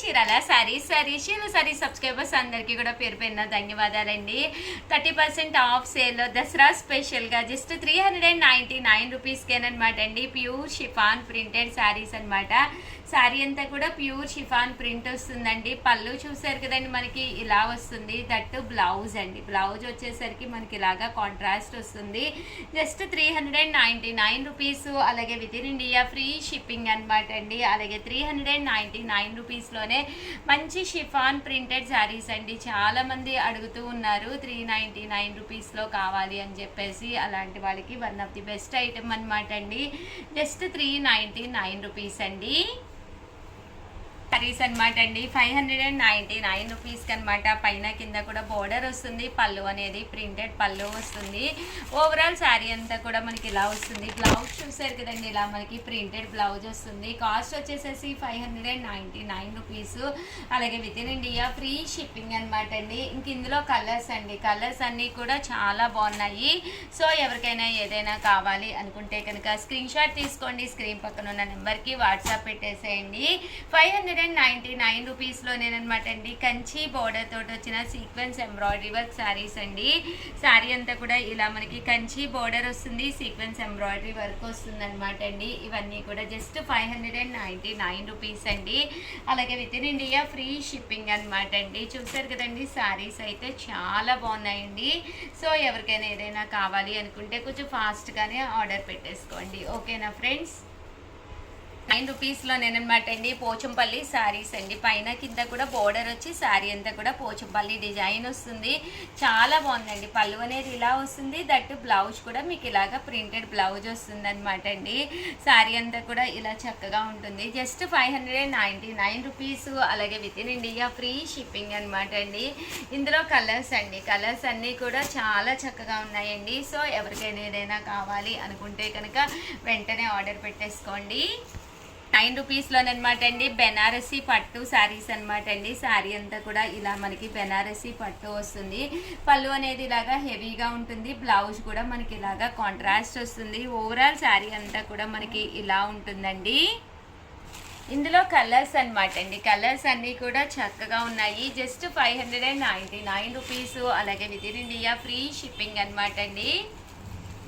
Chirala sorry sorry చీర sorry subscribers అందరికీ కూడా పేరు పేరున ధన్యవాదాలండి. థర్టీ పర్సెంట్ ఆఫ్ సేల్లో దసరా స్పెషల్గా just three hundred and ninety nine రూపీస్కేనమాట అండి. ప్యూర్ షిఫాన్ ప్రింటెడ్ శారీస్ అన్నమాట. శారీ అంతా కూడా ప్యూర్ షిఫాన్ ప్రింట్ వస్తుందండి. పళ్ళు చూసారు కదండి మనకి ఇలా వస్తుంది. దట్ బ్లౌజ్ అండి. బ్లౌజ్ వచ్చేసరికి మనకి ఇలాగా కాంట్రాస్ట్ వస్తుంది. Just three hundred and ninety nine rupees. అలాగే with in India free shipping అనమాట అండి. అలాగే three hundred and ninety nine రూపీస్లోనే మంచి షిఫాన్ ప్రింటెడ్ శారీస్ అండి. చాలామంది అడుగుతూ ఉన్నారు త్రీ నైంటీ నైన్ రూపీస్లో కావాలి అని చెప్పేసి. అలాంటి వాళ్ళకి one of the best item అనమాట అండి. Just three ninety nine rupees అండి. కర్రీస్ అనమాట అండి. Five hundred and ninety nine రూపీస్కి అనమాట పైన కింద కూడా బోర్డర్ వస్తుంది. పళ్ళు అనేది ప్రింటెడ్ పళ్ళు వస్తుంది. ఓవరాల్ శారీ అంతా కూడా మనకి ఇలా వస్తుంది. బ్లౌజ్ చూసారు కదండి ఇలా మనకి ప్రింటెడ్ బ్లౌజ్ వస్తుంది. కాస్ట్ వచ్చేసేసి five hundred and ninety nine rupees. అలాగే with in India free shipping అనమాట అండి. ఇంక ఇందులో కలర్స్ అండి. కలర్స్ అన్నీ కూడా చాలా బాగున్నాయి. సో ఎవరికైనా ఏదైనా కావాలి అనుకుంటే కనుక స్క్రీన్ షాట్ తీసుకోండి. స్క్రీన్ పక్కన ఉన్న నెంబర్కి వాట్సాప్ పెట్టేసేయండి. Five hundred and ninety nine రూపీస్లోనేనమాట అండి. కంచి బోర్డర్ తోటి వచ్చిన సీక్వెన్స్ ఎంబ్రాయిడరీ వర్క్ శారీస్ అండి. శారీ అంతా కూడా ఇలా మనకి కంచి బోర్డర్ వస్తుంది సీక్వెన్స్ ఎంబ్రాయిడరీ వర్క్ వస్తుంది అనమాట అండి. ఇవన్నీ కూడా just five hundred and ninety nine rupees అండి. అలాగే with in India free shipping అనమాట అండి. చూసారు కదండి శారీస్ అయితే చాలా బాగున్నాయండి. సో ఎవరికైనా ఏదైనా కావాలి అనుకుంటే కొంచెం ఫాస్ట్గానే ఆర్డర్ పెట్టేసుకోండి. ఓకేనా ఫ్రెండ్స్ నైన్ రూపీస్లో నేనమాట అండి. పోచంపల్లి శారీస్ అండి. పైన కింద కూడా బోర్డర్ వచ్చి శారీ అంతా కూడా పోచంపల్లి డిజైన్ వస్తుంది. చాలా బాగుందండి. పళ్ళు అనేది ఇలా వస్తుంది. దట్ బ్లౌజ్ కూడా మీకు ఇలాగ ప్రింటెడ్ బ్లౌజ్ వస్తుంది అనమాట అండి. శారీ అంతా కూడా ఇలా చక్కగా ఉంటుంది. Just five hundred ninety nine rupees అలాగే with in India free shipping అనమాట అండి. ఇందులో కలర్స్ అండి. కలర్స్ అన్నీ కూడా చాలా చక్కగా ఉన్నాయండి. సో ఎవరికైనా ఏదైనా కావాలి అనుకుంటే కనుక వెంటనే ఆర్డర్ పెట్టేసుకోండి. నైన్ రూపీస్లోనమాట అండి. బెనారసీ పట్టు శారీస్ అనమాట అండి. శారీ అంతా కూడా ఇలా మనకి బెనారసీ పట్టు వస్తుంది. పళ్ళు అనేది ఇలాగా హెవీగా ఉంటుంది. బ్లౌజ్ కూడా మనకి ఇలాగా కాంట్రాస్ట్ వస్తుంది. ఓవరాల్ శారీ అంతా కూడా మనకి ఇలా ఉంటుందండి. ఇందులో కలర్స్ అనమాట అండి. కలర్స్ అన్నీ కూడా చక్కగా ఉన్నాయి. Just five hundred and ninety nine rupees. అలాగే with in India free shipping అనమాట అండి.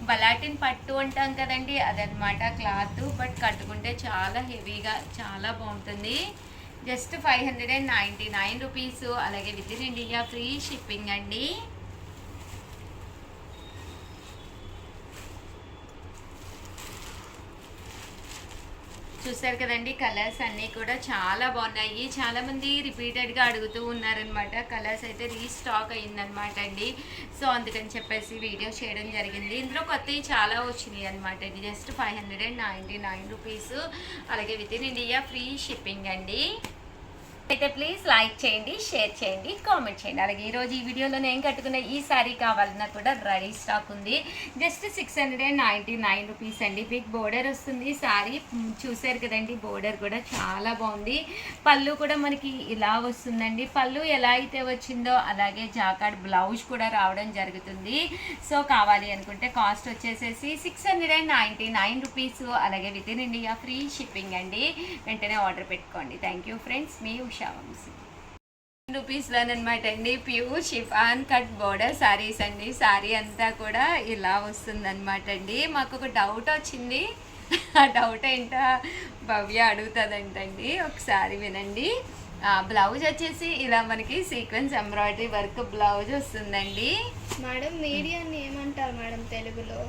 బలాటిన్ పట్టు అంటాం కదండి అదనమాట క్లాత్ బట్ కట్టుకుంటే చాలా హెవీగా చాలా బాగుంటుంది. Just five hundred and ninety nine rupees అలాగే with in India free shipping అండి. చూసారు కదండి కలర్స్ అన్నీ కూడా చాలా బాగున్నాయి. చాలామంది రిపీటెడ్గా అడుగుతూ ఉన్నారనమాట కలర్స్ అయితే రీస్టాక్ అయిందనమాట అండి. సో అందుకని చెప్పేసి వీడియో చేయడం జరిగింది. ఇందులో కొత్తవి చాలా వచ్చినాయి అనమాట అండి. Just five hundred and ninety nine rupees. అలాగే with in India free shipping అండి. అయితే ప్లీజ్ లైక్ చేయండి షేర్ చేయండి కామెంట్ చేయండి. అలాగే ఈరోజు ఈ వీడియోలో నేను కట్టుకున్న ఈ శారీ కావాలన్నా కూడా రెడీ స్టాక్ ఉంది. Just six hundred and ninety nine rupees అండి బిగ్ బోర్డర్ వస్తుంది శారీ చూసారు కదండి బోర్డర్ కూడా చాలా బాగుంది. పళ్ళు కూడా మనకి ఇలా వస్తుందండి. పళ్ళు ఎలా అయితే వచ్చిందో అలాగే జాకాడ్ బ్లౌజ్ కూడా రావడం జరుగుతుంది. సో కావాలి అనుకుంటే కాస్ట్ వచ్చేసేసి six hundred and ninety nine rupees అలాగే with in India free shipping అండి. వెంటనే ఆర్డర్ పెట్టుకోండి. థ్యాంక్ యూ ఫ్రెండ్స్ మీ ఉషా వంశీ రూపీస్లోనమాట అండి pure chiffon cut border saris అండి. శారీ అంతా కూడా ఇలా వస్తుందన్నమాట అండి. మాకు ఒక డౌట్ వచ్చింది. ఆ డౌట్ ఏంటో భవ్య అడుగుతుందంటండి. ఒకసారి వినండి. బ్లౌజ్ వచ్చేసి ఇలా మనకి సీక్వెన్స్ ఎంబ్రాయిడరీ వర్క్ బ్లౌజ్ వస్తుందండి. మేడం మీడియాన్ని ఏమంటారు మేడం తెలుగులో?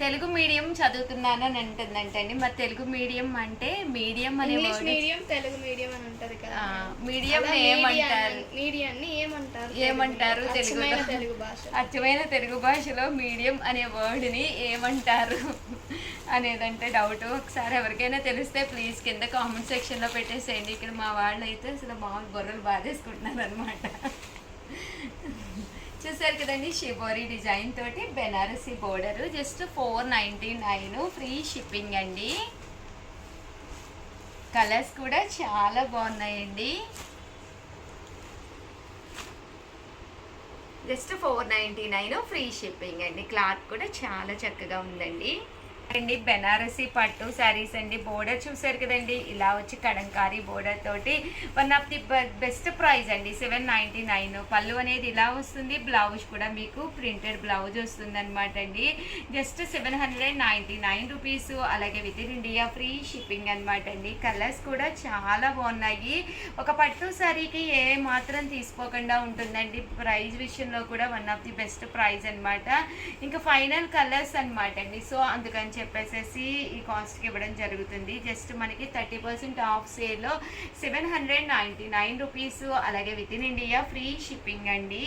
తెలుగు మీడియం చదువుతున్నాను అని అంటుందంటండి. మరి తెలుగు మీడియం అంటే మీడియం అనే ఇంగ్లీష్ మీడియం తెలుగు మీడియం అని అంటారు కదా. మీడియం ఏమంటారు? మీడియాన్ని- ఏమంటారు ఏమంటారు? అచ్చమైన తెలుగు భాష. అచ్చమైన తెలుగు భాషలో మీడియం అనే వర్డ్ని ఏమంటారు? అనేదంటే డౌట్ ఒకసారి ఎవరికైనా తెలిస్తే ప్లీజ్ కింద కామెంట్ సెక్షన్లో పెట్టేసేయండి. ఇక్కడ మా వాళ్ళు అయితే అసలు మామూలు గొర్రెలు బాధేసుకుంటున్నారు అనమాట చూసారు కదండి షిబోరి డిజైన్ తోటి Banarasi border. Just four ninety nine free shipping అండి. కలర్స్ కూడా చాలా బాగున్నాయండి. Just four ninety nine free shipping అండి. క్లాత్ కూడా చాలా చక్కగా ఉందండి. అండి బెనారసీ పట్టు శారీస్ అండి. బోర్డర్ చూసారు కదండి. ఇలా వచ్చి కడంకారీ బోర్డర్ తోటి one of the best price అండి. Seven ninety nine. పళ్ళు అనేది ఇలా వస్తుంది. బ్లౌజ్ కూడా మీకు ప్రింటెడ్ బ్లౌజ్ వస్తుంది అనమాట అండి. Just seven hundred ninety nine rupees. అలాగే with in India free shipping అనమాట అండి. కలర్స్ కూడా చాలా బాగున్నాయి. ఒక పట్టు శారీకి ఏ మాత్రం తీసుకోకుండా ఉంటుందండి. ప్రైజ్ విషయంలో కూడా one of the best price అనమాట ఇంకా ఫైనల్ కలర్స్ అనమాట అండి. సో అందుకని చెప్పేసేసి ఈ కాస్ట్కి ఇవ్వడం జరుగుతుంది. జస్ట్ మనకి థర్టీ పర్సెంట్ ఆఫ్ సేల్లో seven hundred ninety nine rupees అలాగే with in India free shipping అండి.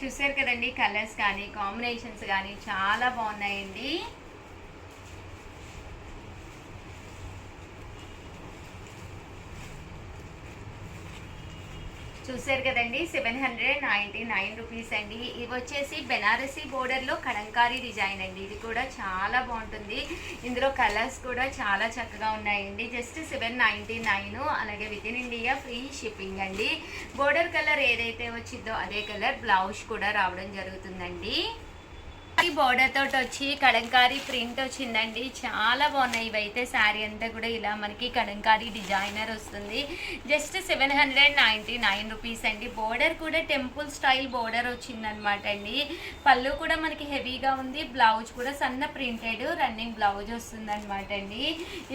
చూసారు కదండి కలర్స్ కానీ కాంబినేషన్స్ కానీ చాలా బాగున్నాయండి. చూసారు కదండి seven hundred ninety nine rupees అండి. ఇవి వచ్చేసి బెనారసీ బోర్డర్లో కలంకారీ డిజైన్ అండి. ఇది కూడా చాలా బాగుంటుంది. ఇందులో కలర్స్ కూడా చాలా చక్కగా ఉన్నాయండి. జస్ట్ సెవెన్ నైంటీ నైన్ అలాగే with in India free shipping అండి. బోర్డర్ కలర్ ఏదైతే వచ్చిందో అదే కలర్ బ్లౌజ్ కూడా రావడం జరుగుతుందండి. ఈ బోర్డర్ తోటి వచ్చి కలంకారీ ప్రింట్ వచ్చిందండి. చాలా బాగున్నాయి. ఇవైతే శారీ అంతా కూడా ఇలా మనకి కలంకారీ డిజైనర్ వస్తుంది. Just seven hundred ninety nine rupees అండి. బోర్డర్ కూడా టెంపుల్ స్టైల్ బోర్డర్ వచ్చిందనమాట అండి. పళ్ళు కూడా మనకి హెవీగా ఉంది. బ్లౌజ్ కూడా సన్న ప్రింటెడ్ రన్నింగ్ బ్లౌజ్ వస్తుందన్నమాట అండి.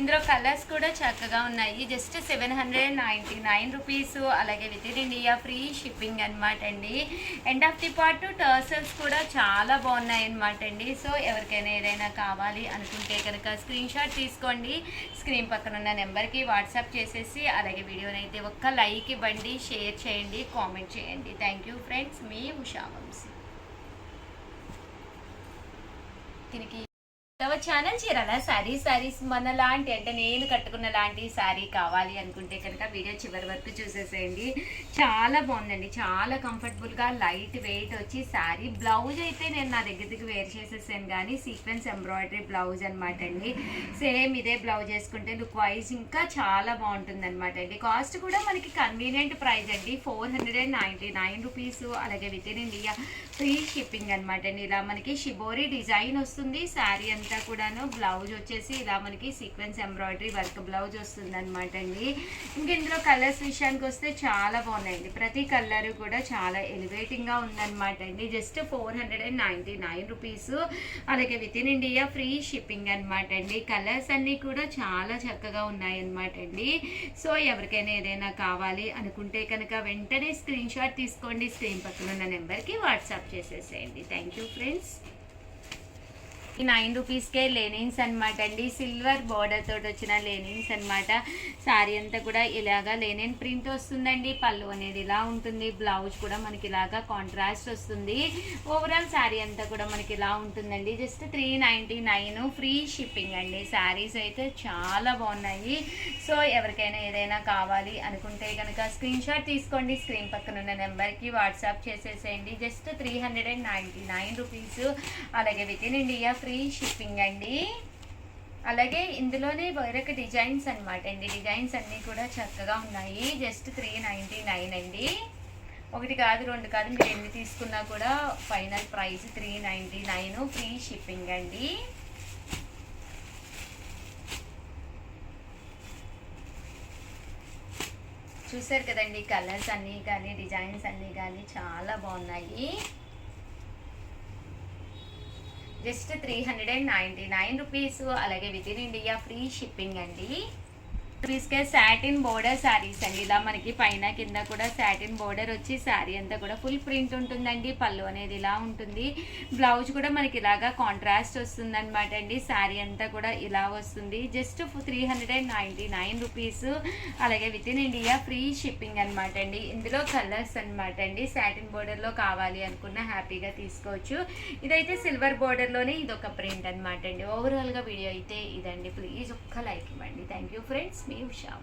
ఇందులో కలర్స్ కూడా చక్కగా ఉన్నాయి. Just seven hundred ninety nine rupees అలాగే with in India free shipping అనమాట అండి. End of the part tassels కూడా చాలా బాగున్నాయి అనమాట అండి. సో ఎవరికైనా ఏదైనా కావాలి అనుకుంటే కనుక స్క్రీన్ షాట్ తీసుకోండి. స్క్రీన్ పక్కన ఉన్న నెంబర్కి వాట్సాప్ చేసేసి అలాగే వీడియోని అయితే ఒక్క లైక్ ఇవ్వండి షేర్ చేయండి కామెంట్ చేయండి. థ్యాంక్ యూ ఫ్రెండ్స్ మీ ఉషా వంశీ. దీనికి తమ ఛానల్ చీరాల? శారీ శారీస్ మన లాంటి అంటే నేను కట్టుకున్న లాంటి శారీ కావాలి అనుకుంటే కనుక వీడియో చివరి వరకు చూసేసేయండి. చాలా బాగుందండి. చాలా కంఫర్టబుల్గా లైట్ వెయిట్ వచ్చి శారీ బ్లౌజ్ అయితే నేను నా దగ్గరికి వేర్ చేసేసాను కానీ సీక్వెన్స్ ఎంబ్రాయిడరీ బ్లౌజ్ అనమాట అండి. సేమ్ ఇదే బ్లౌజ్ వేసుకుంటే లుక్ వైజ్ ఇంకా చాలా బాగుంటుంది అనమాట అండి. కాస్ట్ కూడా మనకి కన్వీనియంట్ ప్రైస్ అండి. Four hundred and ninety nine rupees అలాగే with in India free shipping అనమాట అండి. ఇలా మనకి షిబోరీ డిజైన్ వస్తుంది శారీ అంతా కూడాను బ్లౌజ్ వచ్చేసి ఇలా మనకి సీక్వెన్స్ ఎంబ్రాయిడరీ వర్క్ బ్లౌజ్ వస్తుంది అనమాట అండి. ఇంకా ఇందులో కలర్స్ విషయానికి వస్తే చాలా బాగున్నాయండి. ప్రతి కలర్ కూడా చాలా ఎలివేటింగ్గా ఉందన్నమాట అండి. Just four hundred and ninety nine rupees అలాగే with in India free shipping అనమాట అండి. కలర్స్ అన్నీ కూడా చాలా చక్కగా ఉన్నాయన్నమాట అండి. సో ఎవరికైనా ఏదైనా కావాలి అనుకుంటే కనుక వెంటనే స్క్రీన్ షాట్ తీసుకోండి. స్క్రీన్ పక్కన ఉన్న నెంబర్కి వాట్సాప్ చేసేసేయండి. థ్యాంక్ యూ ఫ్రెండ్స్ నైన్ రూపీస్కే లెనిన్స్ అనమాట అండి. సిల్వర్ బార్డర్ తోటి వచ్చిన లెనిన్స్ అనమాట శారీ అంతా కూడా ఇలాగా లెనిన్ ప్రింట్ వస్తుందండి. పళ్ళు అనేది ఇలా ఉంటుంది. బ్లౌజ్ కూడా మనకి ఇలాగా కాంట్రాస్ట్ వస్తుంది. ఓవరాల్ శారీ అంతా కూడా మనకి ఇలా ఉంటుందండి. Just three ninety nine free shipping అండి. శారీస్ అయితే చాలా బాగున్నాయి. సో ఎవరికైనా ఏదైనా కావాలి అనుకుంటే కనుక స్క్రీన్ షాట్ తీసుకోండి. స్క్రీన్ పక్కన ఉన్న నెంబర్కి వాట్సాప్ చేసేసేయండి. Just three hundred and ninety nine rupees. అలాగే with in India free shipping అండి. అలాగే ఇందులోనే వేరొక డిజైన్స్ అనమాట అండి. డిజైన్స్ అన్నీ కూడా చక్కగా ఉన్నాయి. జస్ట్ త్రీ నైంటీ నైన్ అండి. ఒకటి కాదు రెండు కాదు మీరు ఎన్ని తీసుకున్నా కూడా final price three ninety nine free shipping అండి. చూసారు కదండి కలర్స్ అన్నీ కానీ డిజైన్స్ అన్నీ కానీ చాలా బాగున్నాయి. Just three hundred and ninety nine rupees అలాగే with in India free shipping అండి. రూపీస్కే సాటిన్ బోర్డర్ శారీస్ అండి. ఇలా మనకి పైన కింద కూడా సాటిన్ బోర్డర్ వచ్చి శారీ అంతా కూడా ఫుల్ ప్రింట్ ఉంటుందండి. పళ్ళు అనేది ఇలా ఉంటుంది. బ్లౌజ్ కూడా మనకి ఇలాగా కాంట్రాస్ట్ వస్తుంది అనమాట అండి. శారీ అంతా కూడా ఇలా వస్తుంది. Just three hundred and ninety nine rupees అలాగే with in India free shipping అనమాట అండి. ఇందులో కలర్స్ అనమాట అండి. సాటిన్ బోర్డర్లో కావాలి అనుకున్న హ్యాపీగా తీసుకోవచ్చు. ఇదైతే సిల్వర్ బోర్డర్లోనే ఇది ఒక ప్రింట్ అనమాట అండి. ఓవరాల్గా వీడియో అయితే ఇదండి. ప్లీజ్ ఒక్క లైక్ ఇవ్వండి. థ్యాంక్ యూ ఫ్రెండ్స్ మీ ఉషా